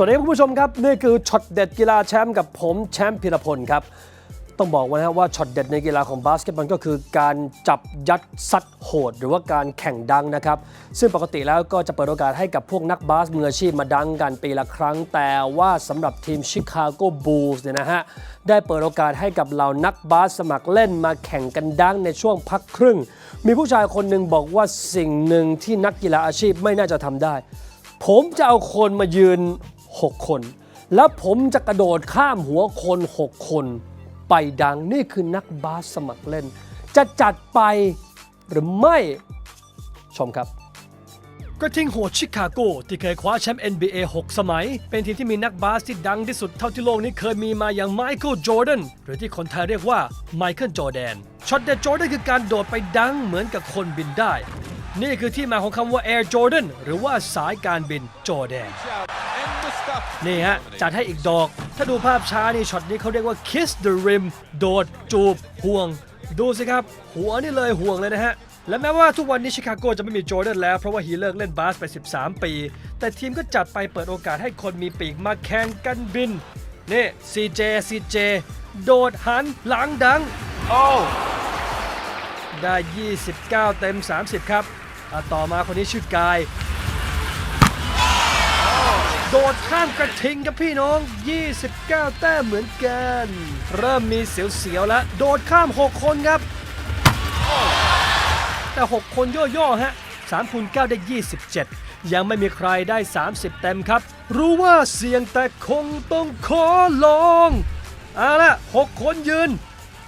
สวัสดีคุณผู้ชมครับ นี่คือช็อตเด็ดกีฬาแชมป์กับผมแชมป์พิรพลครับ ต้องบอกไว้นะครับว่าช็อตเด็ดในกีฬาของบาสเกตบอลก็คือการจับยัดซัดโหด หรือว่าการแข่งดังนะครับ ซึ่งปกติแล้วก็จะเปิดโอกาสให้กับพวกนักบาสมืออาชีพมาดังกันปีละครั้ง แต่ว่าสำหรับทีมชิคาโกบูลส์เนี่ยนะฮะได้เปิดโอกาสให้กับเหล่านักบาสสมัครเล่นมาแข่งกันดังในช่วงพักครึ่ง มีผู้ชายคนหนึ่งบอกว่าสิ่งหนึ่งที่นักกีฬาอาชีพไม่น่าจะทำได้ ผมจะเอาคนมายืน 6 คน แล้วผมจะกระโดดข้ามหัวคน 6 คน ไปดังนี่คือนักบาสสมัครเล่น จะจัดไปหรือไม่ ชมครับกระทิงโหดชิคาโกที่เคยคว้าแชมป์ NBA 6 สมัย เป็นทีมที่มีนักบาสที่ดังที่สุดเท่าที่โลกนี้เคยมีมาอย่างไมเคิลจอร์แดนหรือที่คนไทยเรียกว่าไมเคิลจอร์แดนช็อตเด็ดจอร์แดนคือการโดดไปดังเหมือนกับคนบินได้ นี่คือที่มาของคำว่า Air Jordan หรือว่าสายการบินจอร์แดน นี่ฮะ จัดให้อีกดอก ถ้าดูภาพช้านี่ช็อตนี้เขาเรียกว่า kiss the rim โดด จูบ ห่วง ดูสิครับ หัวนี่เลยห่วงเลยนะฮะ และแม้ว่าทุกวันนี้ชิคาโกจะไม่มีจอร์แดนแล้ว เพราะว่าฮีเลิกเล่นบาสไป 13 ปี แต่ทีมก็จัดไปเปิดโอกาสให้คนมีปีกมาแข่งกันบิน นี่ CJ CJ โดดหันหลังดังได้ 29 เต็ม 30 ครับอะต่อมาคนนี้ชื่อกาย โดดข้ามกระทิงกับพี่น้อง 29 แต้มเหมือนกัน เริ่มมีเสียวๆแล้ว โดดข้าม 6 คนครับ แต่ 6 คนย่อๆฮะ3คูณ9ได้ 27 ยังไม่มีใครได้ 30 เต็มครับ รู้ว่าเสี่ยงแต่คงต้องขอลองเอาละ6คนยืน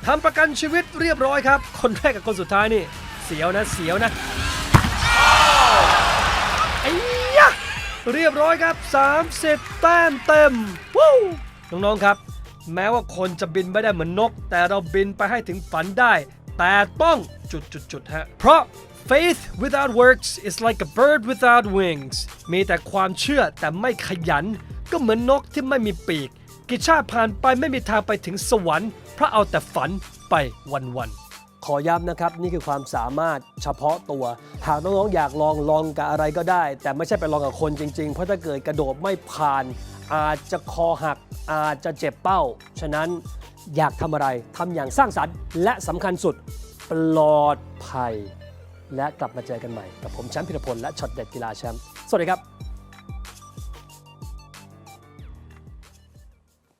ทำประกันชีวิตเรียบร้อยครับ คนแรกกับคนสุดท้ายนี่ เสียวนะเสียวนะ ไอ้ยะ เรียบร้อยครับ 30 แต้มเต็มวู้น้องๆครับ แม้ว่าคนจะบินไม่ได้เหมือนนก แต่เราบินไปให้ถึงฝันได้ แต่ต้องจุดๆๆฮะเพราะ faith without works is like a bird without wings มีแต่ความเชื่อแต่ไม่ขยัน ก็เหมือนนกที่ไม่มีปีก กิจชาติผ่านไปไม่มีทางไปถึงสวรรค์เพราะเอาแต่ฝันไปวันๆ อย้ำนะครับ นี่คือความสามารถเฉพาะตัว หากน้องๆอยากลองลองกับอะไรก็ได้ แต่ไม่ใช่ไปลองกับคนจริง ๆ เพราะถ้าเกิดกระโดดไม่ผ่าน อาจจะคอหัก อาจจะเจ็บเป้า ฉะนั้นอยากทำอะไรทำอย่างสร้างสรรค์ และสำคัญสุดปลอดภัย และกลับมาเจอกันใหม่ กับผมแชมป์พิรพลและช็อตเด็ดกีฬาแชมป์สวัสดีครับ